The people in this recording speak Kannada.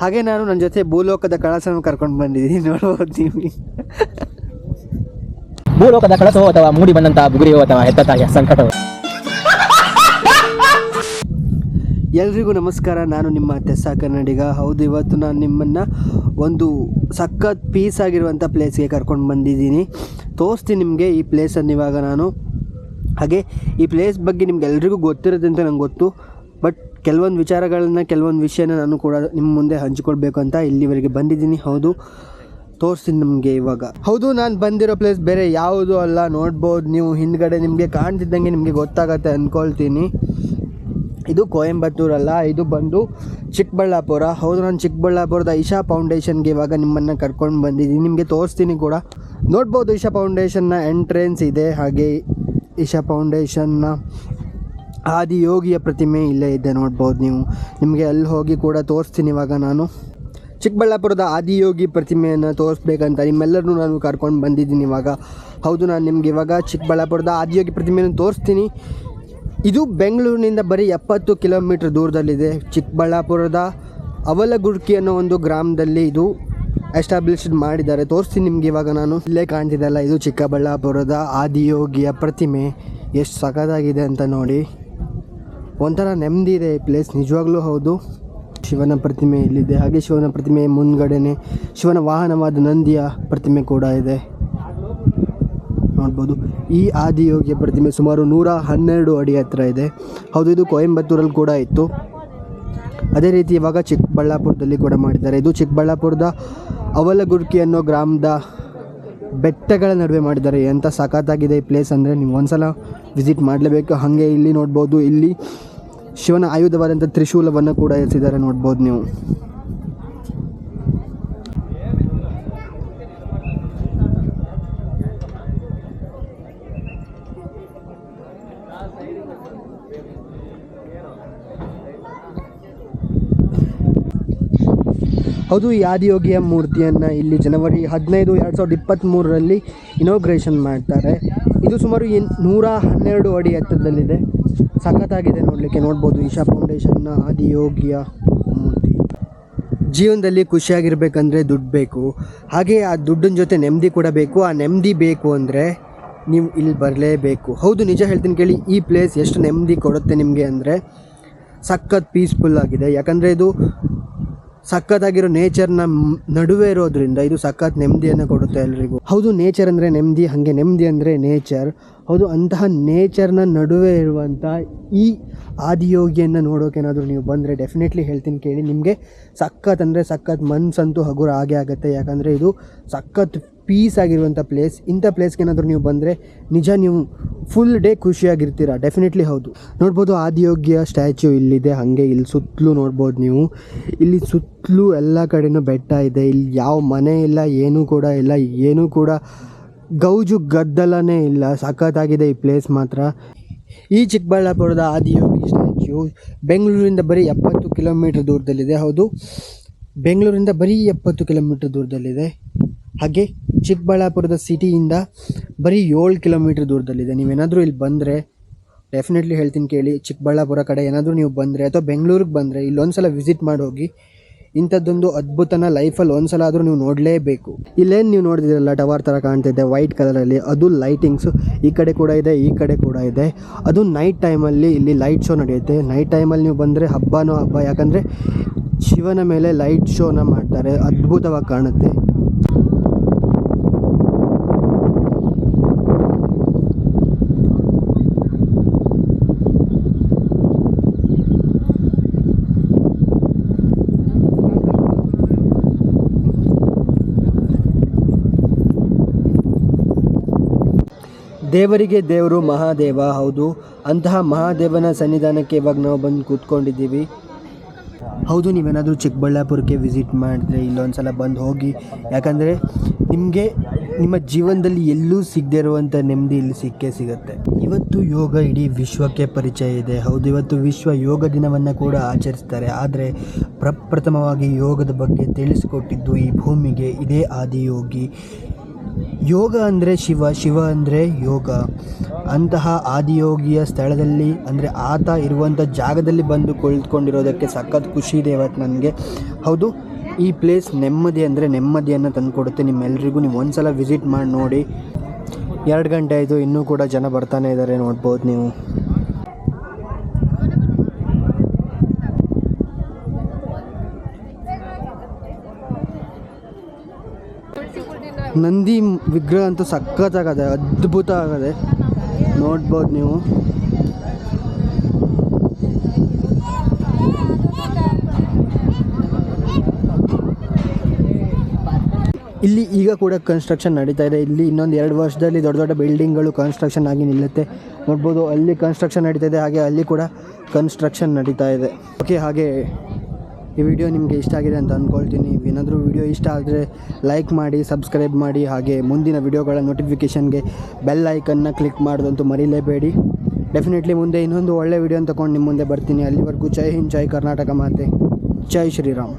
ಹಾಗೆ ನಾನು ನನ್ನ ಜೊತೆ ಭೂಲೋಕದ ಕಳಸವನ್ನು ಕರ್ಕೊಂಡು ಬಂದಿದ್ದೀನಿ. ನೋಡ್ಬೋದು ನೀವು. ಭೂಲೋಕದ ಕಳಸವೋ ಅಥವಾ ಮೂಡಿ ಬಂದಂತಹ ಬುಗುರಿಯೋ ಅಥವಾ ಹೆತ್ತ ತಾಯಿಯ ಸಂಕಟವೋ? ಎಲ್ರಿಗೂ ನಮಸ್ಕಾರ. ನಾನು ನಿಮ್ಮ ತೆಸ್ಸ ಕನ್ನಡಿಗ. ಹೌದು ಇವತ್ತು ನಾನು ನಿಮ್ಮನ್ನು ಒಂದು ಸಖತ್ ಪೀಸ್ ಆಗಿರುವಂಥ ಪ್ಲೇಸ್ಗೆ ಕರ್ಕೊಂಡು ಬಂದಿದ್ದೀನಿ. ತೋರಿಸ್ತೀನಿ ನಿಮಗೆ ಈ ಪ್ಲೇಸನ್ನು ಇವಾಗ ನಾನು. ಹಾಗೆ ಈ ಪ್ಲೇಸ್ ಬಗ್ಗೆ ನಿಮ್ಗೆ ಎಲ್ರಿಗೂ ಗೊತ್ತಿರುತ್ತೆ ಅಂತ ನಂಗೆ ಗೊತ್ತು. ಬಟ್ ಕೆಲವೊಂದು ವಿಚಾರಗಳನ್ನ, ಕೆಲವೊಂದು ವಿಷಯನ ನಾನು ಕೂಡ ನಿಮ್ಮ ಮುಂದೆ ಹಂಚಿಕೊಳ್ಬೇಕು ಅಂತ ಇಲ್ಲಿವರೆಗೆ ಬಂದಿದ್ದೀನಿ. ಹೌದು, ತೋರಿಸ್ತೀನಿ ನಿಮಗೆ ಇವಾಗ. ಹೌದು, ನಾನು ಬಂದಿರೋ ಪ್ಲೇಸ್ ಬೇರೆ ಯಾವುದು ಅಲ್ಲ, ನೋಡ್ಬೋದು. ನೀವು ಹಿಂದ್ಗಡೆ ನಿಮಗೆ ಕಾಣ್ತಿದ್ದಂಗೆ ನಿಮಗೆ ಗೊತ್ತಾಗತ್ತೆ ಅಂದ್ಕೊಳ್ತೀನಿ ಇದು ಕೋಯಂಬತ್ತೂರಲ್ಲ, ಇದು ಬಂದು ಚಿಕ್ಕಬಳ್ಳಾಪುರ. ಹೌದು, ನಾನು ಚಿಕ್ಕಬಳ್ಳಾಪುರದ ಇಶಾ ಫೌಂಡೇಶನ್ಗೆ ಇವಾಗ ನಿಮ್ಮನ್ನು ಕರ್ಕೊಂಡು ಬಂದಿದ್ದೀನಿ. ನಿಮಗೆ ತೋರಿಸ್ತೀನಿ ಕೂಡ. ನೋಡ್ಬೋದು ಇಶಾ ಫೌಂಡೇಶನ್ನ ಎಂಟ್ರೆನ್ಸ್ ಇದೆ. ಹಾಗೆ ಇಶಾ ಫೌಂಡೇಶನ್ನ ಆದಿಯೋಗಿಯ ಪ್ರತಿಮೆ ಇಲ್ಲೇ ಇದೆ ನೋಡ್ಬೋದು ನೀವು. ನಿಮಗೆ ಅಲ್ಲಿ ಹೋಗಿ ಕೂಡ ತೋರಿಸ್ತೀನಿ ಇವಾಗ ನಾನು. ಚಿಕ್ಕಬಳ್ಳಾಪುರದ ಆದಿಯೋಗಿ ಪ್ರತಿಮೆಯನ್ನು ತೋರಿಸ್ಬೇಕಂತ ನಿಮ್ಮೆಲ್ಲರನ್ನೂ ನಾನು ಕರ್ಕೊಂಡು ಬಂದಿದ್ದೀನಿ ಇವಾಗ. ಹೌದು, ನಾನು ನಿಮ್ಗೆ ಇವಾಗ ಚಿಕ್ಕಬಳ್ಳಾಪುರದ ಆದಿಯೋಗಿ ಪ್ರತಿಮೆಯನ್ನು ತೋರಿಸ್ತೀನಿ. ಇದು ಬೆಂಗಳೂರಿನಿಂದ ಬರೀ ಎಪ್ಪತ್ತು ಕಿಲೋಮೀಟ್ರ್ ದೂರದಲ್ಲಿದೆ. ಚಿಕ್ಕಬಳ್ಳಾಪುರದ ಅವಲಗುರ್ಕಿ ಅನ್ನೋ ಒಂದು ಗ್ರಾಮದಲ್ಲಿ ಇದು ಎಸ್ಟಾಬ್ಲಿಷ್ಡ್ ಮಾಡಿದ್ದಾರೆ. ತೋರಿಸ್ತೀನಿ ನಿಮ್ಗೆ ಇವಾಗ ನಾನು. ಇಲ್ಲೇ ಕಾಣ್ತಿದ್ದಲ್ಲ ಇದು ಚಿಕ್ಕಬಳ್ಳಾಪುರದ ಆದಿಯೋಗಿಯ ಪ್ರತಿಮೆ. ಎಷ್ಟು ಸಖತ್ತಾಗಿದೆ ಅಂತ ನೋಡಿ. ಒಂಥರ ನೆಮ್ಮದಿ ಇದೆ ಈ ಪ್ಲೇಸ್ ನಿಜವಾಗ್ಲೂ ಹೌದು. ಶಿವನ ಪ್ರತಿಮೆ ಇಲ್ಲಿದೆ. ಹಾಗೆ ಶಿವನ ಪ್ರತಿಮೆ ಮುಂದ್ಗಡೆನೆ ಶಿವನ ವಾಹನವಾದ ನಂದಿಯ ಪ್ರತಿಮೆ ಕೂಡ ಇದೆ. ನೋಡ್ಬೋದು. ಈ ಆದಿಯೋಗಿಯ ಪ್ರತಿಮೆ ಸುಮಾರು ನೂರ ಹನ್ನೆರಡು ಅಡಿ ಹತ್ರ ಇದೆ. ಹೌದು, ಇದು ಕೊಯಂಬತ್ತೂರಲ್ಲಿ ಕೂಡ ಇತ್ತು. ಅದೇ ರೀತಿ ಇವಾಗ ಚಿಕ್ಕಬಳ್ಳಾಪುರದಲ್ಲಿ ಕೂಡ ಮಾಡಿದ್ದಾರೆ. ಇದು ಚಿಕ್ಕಬಳ್ಳಾಪುರದ ಅವಲಗುರ್ಕಿ ಅನ್ನೋ ಗ್ರಾಮದ ಬೆಟ್ಟಗಳ ನಡುವೆ ಮಾಡಿದ್ದಾರೆ. ಎಂಥ ಸಖತ್ತಾಗಿದೆ ಈ ಪ್ಲೇಸ್ ಅಂದರೆ ನೀವು ಒಂದ್ಸಲ ವಿಸಿಟ್ ಮಾಡಲೇಬೇಕು. ಹಾಗೆ ಇಲ್ಲಿ ನೋಡ್ಬೋದು. ಇಲ್ಲಿ ಶಿವನ ಆಯುಧವಾದಂಥ ತ್ರಿಶೂಲವನ್ನು ಕೂಡ ಇರಿಸಿದ್ದಾರೆ ನೋಡ್ಬೋದು ನೀವು. ಹೌದು, ಈ ಆದಿಯೋಗಿಯ ಮೂರ್ತಿಯನ್ನು ಇಲ್ಲಿ ಜನವರಿ ಹದಿನೈದು ಎರಡು ಸಾವಿರದ ಇಪ್ಪತ್ತ್ಮೂರರಲ್ಲಿ ಇನೋಗ್ರೇಷನ್ ಮಾಡ್ತಾರೆ. ಇದು ಸುಮಾರು ಎನ್ ನೂರ ಹನ್ನೆರಡು ಅಡಿ ಎತ್ತರದಲ್ಲಿದೆ. ಸಖತ್ತಾಗಿದೆ ನೋಡಲಿಕ್ಕೆ, ನೋಡ್ಬೋದು. ಈಶಾ ಫೌಂಡೇಶನ್ನ ಆದಿಯೋಗಿಯ ಮೂರ್ತಿ. ಜೀವನದಲ್ಲಿ ಖುಷಿಯಾಗಿರ್ಬೇಕಂದ್ರೆ ದುಡ್ಡು ಬೇಕು. ಹಾಗೆ ಆ ದುಡ್ಡಿನ ಜೊತೆ ನೆಮ್ಮದಿ ಕೂಡ ಬೇಕು. ಆ ನೆಮ್ಮದಿ ಬೇಕು ಅಂದರೆ ನೀವು ಇಲ್ಲಿ ಬರಲೇಬೇಕು. ಹೌದು, ನಿಜ ಹೇಳ್ತೀನಿ ಕೇಳಿ, ಈ ಪ್ಲೇಸ್ ಎಷ್ಟು ನೆಮ್ಮದಿ ಕೊಡುತ್ತೆ ನಿಮಗೆ ಅಂದರೆ ಸಖತ್ ಪೀಸ್ಫುಲ್ ಆಗಿದೆ. ಯಾಕಂದರೆ ಇದು ಸಖತ್ತಾಗಿರೋ ನೇಚರ್ನ ನಡುವೆ ಇರೋದ್ರಿಂದ ಇದು ಸಖತ್ ನೆಮ್ಮದಿಯನ್ನು ಕೊಡುತ್ತೆ ಎಲ್ಲರಿಗೂ ಹೌದು ನೇಚರ್ ಅಂದರೆ ನೆಮ್ಮದಿ, ಹಾಗೆ ನೆಮ್ಮದಿ ಅಂದರೆ ನೇಚರ್ ಹೌದು, ಅಂತಹ ನೇಚರ್ನ ನಡುವೆ ಇರುವಂಥ ಈ ಆದಿಯೋಗಿಯನ್ನು ನೋಡೋಕೇನಾದರೂ ನೀವು ಬಂದರೆ ಡೆಫಿನೆಟ್ಲಿ ಹೇಳ್ತೀನಿ ಕೇಳಿ. ನಿಮಗೆ ಸಖತ್ ಅಂದರೆ ಸಖತ್ ಮನಸ್ಸಂತೂ ಹಗುರ ಆಗೇ ಆಗುತ್ತೆ. ಯಾಕಂದರೆ ಇದು ಸಖತ್ ಪೀಸ್ ಆಗಿರುವಂಥ ಪ್ಲೇಸ್ ಇಂಥ ಪ್ಲೇಸ್ಗೆ ಏನಾದರೂ ನೀವು ಬಂದರೆ ನಿಜ ನೀವು ಫುಲ್ ಡೇ ಖುಷಿಯಾಗಿರ್ತೀರ. ಡೆಫಿನೆಟ್ಲಿ ಹೌದು. ನೋಡ್ಬೋದು ಆದಿಯೋಗ್ಯ ಸ್ಟ್ಯಾಚ್ಯೂ ಇಲ್ಲಿದೆ. ಹಾಗೆ ಇಲ್ಲಿ ಸುತ್ತಲೂ ನೋಡ್ಬೋದು ನೀವು. ಇಲ್ಲಿ ಸುತ್ತಲೂ ಎಲ್ಲ ಕಡೆಯೂ ಬೆಟ್ಟ ಇದೆ. ಇಲ್ಲಿ ಯಾವ ಮನೆ ಇಲ್ಲ, ಏನೂ ಕೂಡ ಇಲ್ಲ, ಏನೂ ಕೂಡ ಗೌಜು ಗದ್ದಲನೇ ಇಲ್ಲ. ಸಖತ್ತಾಗಿದೆ ಈ ಪ್ಲೇಸ್ ಮಾತ್ರ. ಈ ಚಿಕ್ಕಬಳ್ಳಾಪುರದ ಆದಿಯೋಗಿ ಸ್ಟ್ಯಾಚ್ಯೂ ಬೆಂಗಳೂರಿಂದ ಬರೀ ಎಪ್ಪತ್ತು ಕಿಲೋಮೀಟ್ರ್ ದೂರದಲ್ಲಿದೆ. ಹೌದು. ಬೆಂಗಳೂರಿಂದ ಬರೀ ಎಪ್ಪತ್ತು ಕಿಲೋಮೀಟ್ರ್ ದೂರದಲ್ಲಿದೆ. ಹಾಗೆ ಚಿಕ್ಕಬಳ್ಳಾಪುರದ ಸಿಟಿಯಿಂದ ಬರೀ ಏಳು ಕಿಲೋಮೀಟ್ರ್ ದೂರದಲ್ಲಿದೆ. ನೀವೇನಾದರೂ ಇಲ್ಲಿ ಬಂದರೆ ಡೆಫಿನೆಟ್ಲಿ ಹೇಳ್ತೀನಿ ಕೇಳಿ, ಚಿಕ್ಕಬಳ್ಳಾಪುರ ಕಡೆ ಏನಾದರೂ ನೀವು ಬಂದರೆ ಅಥವಾ ಬೆಂಗಳೂರಿಗೆ ಬಂದರೆ ಇಲ್ಲೊಂದ್ಸಲ ವಿಸಿಟ್ ಮಾಡಿ ಹೋಗಿ, ಇಂಥದ್ದೊಂದು ಅದ್ಭುತನ ಲೈಫಲ್ಲಿ ಒಂದ್ಸಲ ಆದರೂ ನೀವು ನೋಡಲೇಬೇಕು. ಇಲ್ಲೇನು ನೀವು ನೋಡಿದಿರಲ್ಲ ಟವರ್ ಥರ ಕಾಣ್ತಿದೆ ವೈಟ್ ಕಲರಲ್ಲಿ ಅದು ಲೈಟಿಂಗ್ಸು ಈ ಕಡೆ ಕೂಡ ಇದೆ, ಈ ಕಡೆ ಕೂಡ ಇದೆ. ಅದು ನೈಟ್ ಟೈಮಲ್ಲಿ ಇಲ್ಲಿ ಲೈಟ್ ಶೋ ನಡೆಯುತ್ತೆ. ನೈಟ್ ಟೈಮಲ್ಲಿ ನೀವು ಬಂದರೆ ಹಬ್ಬನೋ ಹಬ್ಬ, ಯಾಕಂದರೆ ಶಿವನ ಮೇಲೆ ಲೈಟ್ ಶೋನ ಮಾಡ್ತಾರೆ, ಅದ್ಭುತವಾಗಿ ಕಾಣುತ್ತೆ. ದೇವರಿಗೆ ದೇವರು ಮಹಾದೇವ, ಹೌದು. ಅಂತಹ ಮಹಾದೇವನ ಸನ್ನಿಧಾನಕ್ಕೆ ಇವಾಗ ನಾವು ಬಂದು ಕೂತ್ಕೊಂಡಿದ್ದೀವಿ. ಹೌದು, ನೀವೇನಾದರೂ ಚಿಕ್ಕಬಳ್ಳಾಪುರಕ್ಕೆ ವಿಸಿಟ್ ಮಾಡಿದ್ರೆ ಇಲ್ಲೊಂದು ಸಲ ಬಂದು ಹೋಗಿ. ಯಾಕಂದರೆ ನಿಮಗೆ ನಿಮ್ಮ ಜೀವನದಲ್ಲಿ ಎಲ್ಲೂ ಸಿಗದೇ ಇರುವಂಥ ನೆಮ್ಮದಿ ಇಲ್ಲಿ ಸಿಕ್ಕೇ ಸಿಗುತ್ತೆ. ಇವತ್ತು ಯೋಗ ಇಡೀ ವಿಶ್ವಕ್ಕೆ ಪರಿಚಯ ಇದೆ. ಹೌದು, ಇವತ್ತು ವಿಶ್ವ ಯೋಗ ದಿನವನ್ನು ಕೂಡ ಆಚರಿಸ್ತಾರೆ. ಆದರೆ ಪ್ರಪ್ರಥಮವಾಗಿ ಯೋಗದ ಬಗ್ಗೆ ತಿಳಿಸಿಕೊಟ್ಟಿದ್ದು ಈ ಭೂಮಿಗೆ ಇದೇ ಆದಿಯೋಗಿ. ಯೋಗ ಅಂದರೆ ಶಿವ ಶಿವ ಅಂದರೆ ಯೋಗ. ಅಂತಹ ಆದಿಯೋಗಿಯ ಸ್ಥಳದಲ್ಲಿ ಅಂದರೆ ಆತ ಇರುವಂಥ ಜಾಗದಲ್ಲಿ ಬಂದು ಕುಳಿತುಕೊಂಡಿರೋದಕ್ಕೆ ಸಖತ್ ಖುಷಿ ಇದೆ ಇವತ್ತು ನನಗೆ. ಹೌದು, ಈ ಪ್ಲೇಸ್ ನೆಮ್ಮದಿ ಅಂದರೆ ನೆಮ್ಮದಿಯನ್ನು ತಂದುಕೊಡುತ್ತೆ ನಿಮ್ಮೆಲ್ಲರಿಗೂ ನೀವು ಒಂದ್ಸಲ ವಿಸಿಟ್ ಮಾಡಿ ನೋಡಿ. ಎರಡು ಗಂಟೆ ಆಯಿತು, ಇನ್ನೂ ಕೂಡ ಜನ ಬರ್ತಾನೆ ಇದ್ದಾರೆ ನೋಡ್ಬೋದು ನೀವು. ನಂದಿ ವಿಗ್ರಹ ಅಂತೂ ಸಖತ್ತಾಗದೆ ಅದ್ಭುತ ಆಗದೆ ನೋಡ್ಬೋದು ನೀವು. ಇಲ್ಲಿ ಈಗ ಕೂಡ ಕನ್ಸ್ಟ್ರಕ್ಷನ್ ನಡೀತಾ ಇದೆ. ಇಲ್ಲಿ ಇನ್ನೊಂದು ಎರಡು ವರ್ಷದಲ್ಲಿ ದೊಡ್ಡ ದೊಡ್ಡ ಬಿಲ್ಡಿಂಗ್ಗಳು ಕನ್ಸ್ಟ್ರಕ್ಷನ್ ಆಗಿ ನಿಲ್ಲುತ್ತೆ. ನೋಡ್ಬೋದು ಅಲ್ಲಿ ಕನ್ಸ್ಟ್ರಕ್ಷನ್ ನಡೀತಾ ಇದೆ, ಹಾಗೆ ಅಲ್ಲಿ ಕೂಡ ಕನ್ಸ್ಟ್ರಕ್ಷನ್ ನಡೀತಾ ಇದೆ. ಓಕೆ ಹಾಗೆ ಈ ವಿಡಿಯೋ ನಿಮಗೆ ಇಷ್ಟ ಆಗಿದೆ ಅಂತ ಅಂದ್ಕೊಳ್ತೀನಿ ಏನಾದರೂ ವಿಡಿಯೋ ಇಷ್ಟ ಆದರೆ ಲೈಕ್ ಮಾಡಿ ಸಬ್ಸ್ಕ್ರೈಬ್ ಮಾಡಿ, ಹಾಗೆ ಮುಂದಿನ ವಿಡಿಯೋಗಳ ನೋಟಿಫಿಕೇಷನ್ಗೆ ಬೆಲ್ ಐಕನ್ನ ಕ್ಲಿಕ್ ಮಾಡೋದಂತೂ ಮರಿಲೇಬೇಡಿ. ಡೆಫಿನೆಟ್ಲಿ ಮುಂದೆ ಇನ್ನೊಂದು ಒಳ್ಳೆ ವಿಡಿಯೋ ತಗೊಂಡು ನಿಮ್ಮ ಮುಂದೆ ಬರ್ತೀನಿ. ಅಲ್ಲಿವರೆಗೂ ಜೈ ಹಿಂದ್, ಜೈ ಕರ್ನಾಟಕ ಮಾತೆ. ಜೈ ಶ್ರೀರಾಮ್.